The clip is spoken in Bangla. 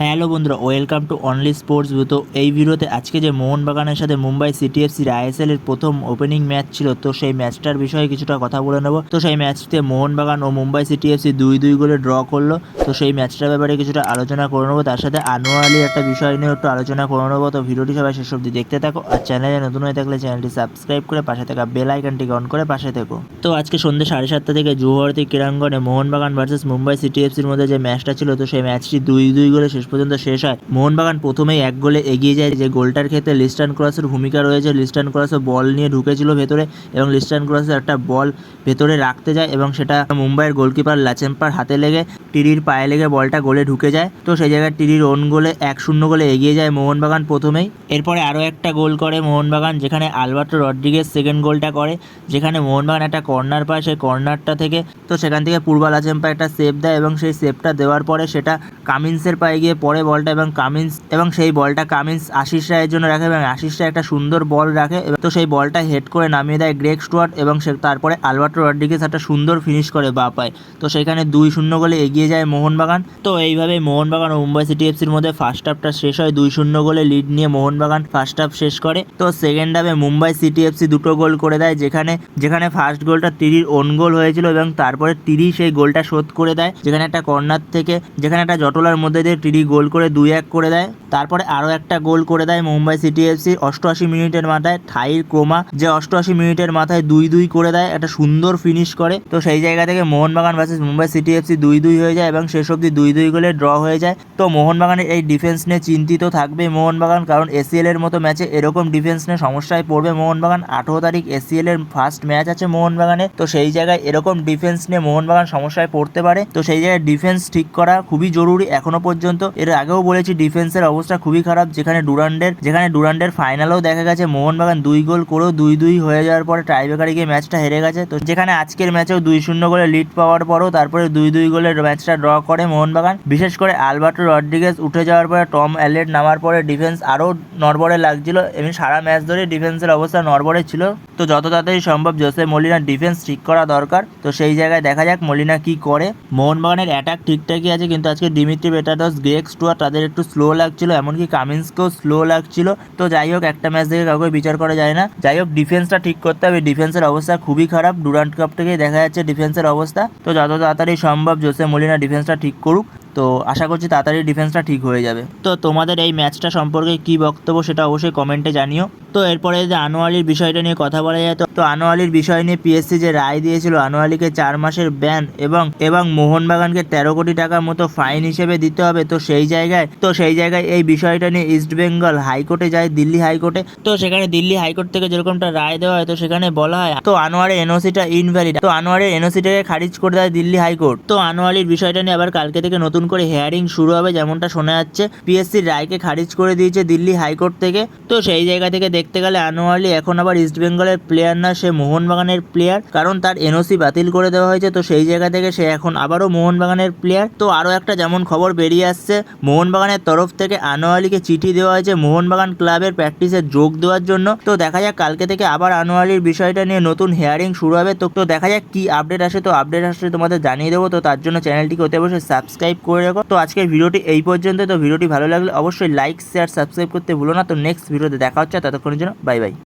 হ্যালো বন্ধুরা, ওয়েলকাম টু অনলি স্পোর্টস তো এই ভিডিওতে আজকে যে মোহনবাগানের সাথে মুম্বাই সিটিএফসির আইএসএল এর প্রথম ওপেনিং ম্যাচ ছিল, তো সেই ম্যাচটার বিষয়ে কিছুটা কথা বলে নেব। তো সেই ম্যাচটিতে মোহনবাগান ও মুম্বাই সিটিএফসি দুই দুই গোলে ড্র করল, তো সেই ম্যাচটার ব্যাপারে কিছুটা আলোচনা করে নেব। তার সাথে আনোয়ালি একটা বিষয় নিয়ে একটু আলোচনা করে নেব। তো ভিডিওটি সবাই শেষ অবধি দেখতে থাকো আর চ্যানেলে নতুন হয়ে থাকলে চ্যানেলটি সাবস্ক্রাইব করে পাশে থাকা বেল আইকনটিকে অন করে পাশে থেকো। তো আজকে সন্ধ্যে সাড়ে সাতটা থেকে জুহরতি ক্রীড়াঙ্গনে মোহনবাগান ভার্সেস মুম্বাই সিটিএফসির মধ্যে যে ম্যাচটা ছিল, তো সেই ম্যাচটি দুই দুই গোলে শেষ পর্যন্ত শেষ হয়। মোহনবাগান প্রথমেই এক গোলে এগিয়ে যায় যে গোলটার ক্ষেত্রে লিস্টান ক্রসের ভূমিকা রয়েছে। লিস্টান ক্রসে বল নিয়ে ঢুকেছিল ভেতরে এবং লিস্টান ক্রসের একটা বল ভেতরে রাখতে যায় এবং সেটা মুম্বাইয়ের গোলকিপার লাচেম্পার হাতে লেগে টিরির পায়ে লেগে বলটা গোলে ঢুকে যায়। তো সেই জায়গায় টিরির ওন গোলে এক শূন্য গোলে এগিয়ে যায় মোহনবাগান প্রথমেই। এরপরে আরও একটা গোল করে মোহনবাগান যেখানে আলবার্টো রড্রিগেজ সেকেন্ড গোলটা করে, যেখানে মোহনবাগান একটা কর্নার পায় সেই কর্নারটা থেকে। তো সেখান থেকে পূর্বা লাচেম্পা একটা সেভ দেয় এবং সেই সেভটা দেওয়ার পরে সেটা কামিন্সের পায়ে গিয়ে পড়ে বলটা এবং কামিন্স, এবং সেই বলটা কামিন্স আশিস রায়ের জন্য রাখে এবং আশিস রায় একটা সুন্দর বল রাখে। এবং তো সেই বলটা হেড করে নামিয়ে দেয় গ্রেক স্টুয়ার্ট এবং সে তারপরে আলবার্টো রড্রিগেজ একটা সুন্দর ফিনিশ করে বা পায় তো সেখানে দুই শূন্য গোলে এগিয়ে যায় মোহনবাগান। তো এইভাবে মোহনবাগান ও মুম্বাই সিটি এফসির মধ্যে ফার্স্ট হাফটা শেষ হয়। দুই শূন্য গোলে লিড নিয়ে মোহনবাগান ফার্স্ট হাফ শেষ করে। তো সেকেন্ড হাফে মুম্বাই সিটি এফসি দুটো গোল করে দেয়, যেখানে যেখানে ফার্স্ট গোলটা তিরির ওন গোল হয়েছিল এবং তারপরে তিরি সেই গোলটা শোধ করে দেয়। যেখানে একটা কর্নার থেকে, যেখানে একটা জটলার মধ্যে দিয়ে টিরি গোল করে দুই এক করে দেয়। তারপরে আরও একটা গোল করে দেয় মুম্বাই সিটি এফসি। অষ্টআশি মিনিটের মাথায় ঠাইর ক্রোমা, যে অষ্টআশি মিনিটের মাথায় দুই দুই করে দেয়, একটা সুন্দর ফিনিশ করে। তো সেই জায়গা থেকে Mohun Bagan versus Mumbai city FC দুই দুই হয়ে যায় এবং শেষ অবধি দুই দুই গোলে ড্র হয়ে যায়। তো মোহনবাগানের এই ডিফেন্স নিয়ে চিন্তিত থাকবে মোহনবাগান, কারণ এসিএল এর মতো ম্যাচে এরকম ডিফেন্স নিয়ে সমস্যায় পড়বে মোহনবাগান। আঠেরো তারিখ এসিএল এর ফার্স্ট ম্যাচ আছে মোহনবাগানে। তো সেই জায়গায় এরকম ডিফেন্স নিয়ে মোহনবাগান সমস্যায় পড়তে পারে। তো সেই জায়গায় ডিফেন্স ঠিক করা খুবই জরুরি এখনও পর্যন্ত। এর আগেও বলেছি ডিফেন্সের অবস্থা খুবই খারাপ, যেখানে ডুরান্ডের যেখানে ডুরান্ডের ফাইনালেও দেখা গেছে, মোহনবাগান দুই গোল করেও দুই দুই হয়ে যাওয়ার পরে টাইব্রেকারে গিয়ে ম্যাচটা হেরে গেছে। তো যেখানে আজকের ম্যাচেও দুই শূন্য গোলে লিড পাওয়ার পরও তারপরে দুই দুই গোলের ম্যাচটা ড্র করে মোহনবাগান। বিশেষ করে আলবার্টো রড্রিগেজ উঠে যাওয়ার পরে, টম অ্যালেট নামার পরে ডিফেন্স আরও নড়বড়ে লাগছিল এমনি সারা ম্যাচ ধরে ডিফেন্সের অবস্থা নড়বড়ে ছিল। তো যত তাড়াতাড়ি সম্ভব জোসে মলিনার ডিফেন্স ঠিক করা দরকার। তো সেই জায়গায় দেখা যাক মলিনা কি করে। মোহনবাগানের অ্যাটাক ঠিকঠাকই আছে, কিন্তু আজকে ডিমিত্রি বেটাদস গ্রেক স্টুয়ার তাদের একটু স্লো লাগছিল, এমনকি কামিন্সকেও স্লো লাগছিল। তো যাই হোক, একটা ম্যাচ থেকে কাউকে বিচার করা যায় না। যাই হোক ডিফেন্সটা ঠিক করতে হবে। ডিফেন্সের অবস্থা খুবই খারাপ। ডুরান্ট কাপ থেকে দেখা যাচ্ছে ডিফেন্সের অবস্থা। তো যত তাড়াতাড়ি সম্ভব জোসে মলিনা ডিফেন্সটা ঠিক করুক। তো আশা করছি তাড়াতাড়ি ডিফেন্সটা ঠিক হয়ে যাবে। তো তোমাদের এই ম্যাচটা সম্পর্কে কি বক্তব্য সেটা অবশ্যই কমেন্টে জানিও। তো এরপরে যে আনোয়ালির বিষয়টা নিয়ে কথা বলা যায়, তো- তো আনোয়ালির বিষয় নিয়ে পিএসসি যে রায় দিয়েছিল আনোয়ালিকে চার মাসের ব্যান এবং এবং মোহনবাগানকে তেরো কোটি টাকার মতো ফাইন হিসেবে দিতে হবে। তো সেই জায়গায়, তো সেই জায়গায় এই বিষয়টা নিয়ে ইস্ট বেঙ্গল হাইকোর্টে যায়, দিল্লি হাইকোর্টে তো সেখানে দিল্লি হাইকোর্ট থেকে যেরকমটা রায় দেওয়া হয়, তো সেখানে বলা হয়, তো আনোয়ারের এনওসিটা ইনভ্যালিড তো আনোয়ারের এনওসিটাকে খারিজ করে দেয় দিল্লি হাইকোর্ট তো আনোয়ালির বিষয়টা নিয়ে আবার কালকে থেকে নতুন করে হেয়ারিং শুরু হবে যেমনটা শোনা যাচ্ছে। পিএসসির রায়কে খারিজ করে দিয়েছে দিল্লি হাইকোর্ট থেকে। তো সেই জায়গা থেকে দেখতে গেলে আনোয়ারলি এখন আবার ইস্ট বেঙ্গলের প্লেয়ার না, সে মোহনবাগানের প্লেয়ার কারণ তার এনওসি বাতিল করে দেওয়া হয়েছে, তো সেই জায়গা থেকে সে এখন আবারও মোহনবাগানের প্লেয়ার তো আরও একটা যেমন খবর বেরিয়ে আসছে, মোহনবাগানের তরফ থেকে আনোয়ালিকে চিঠি দেওয়া হয়েছে মোহনবাগান ক্লাবের প্র্যাকটিসে যোগ দেওয়ার জন্য। তো দেখা যাক কালকে থেকে আবার আনোয়ালির বিষয়টা নিয়ে নতুন হেয়ারিং শুরু হবে। তো তো দেখা যাক কি আপডেট আসে, তো আপডেট আসলে তোমাদের জানিয়ে দেবো। তো তার জন্য চ্যানেলটিকে অতি অবশ্যই সাবস্ক্রাইব করে রাখো। তো আজকের ভিডিওটি এই পর্যন্ত তো ভিডিওটি ভালো লাগলে অবশ্যই লাইক শেয়ার সাবস্ক্রাইব করতে ভুলো না। তো নেক্সট ভিডিওতে দেখা হচ্ছে। ততক্ষণের জন্য বাই বাই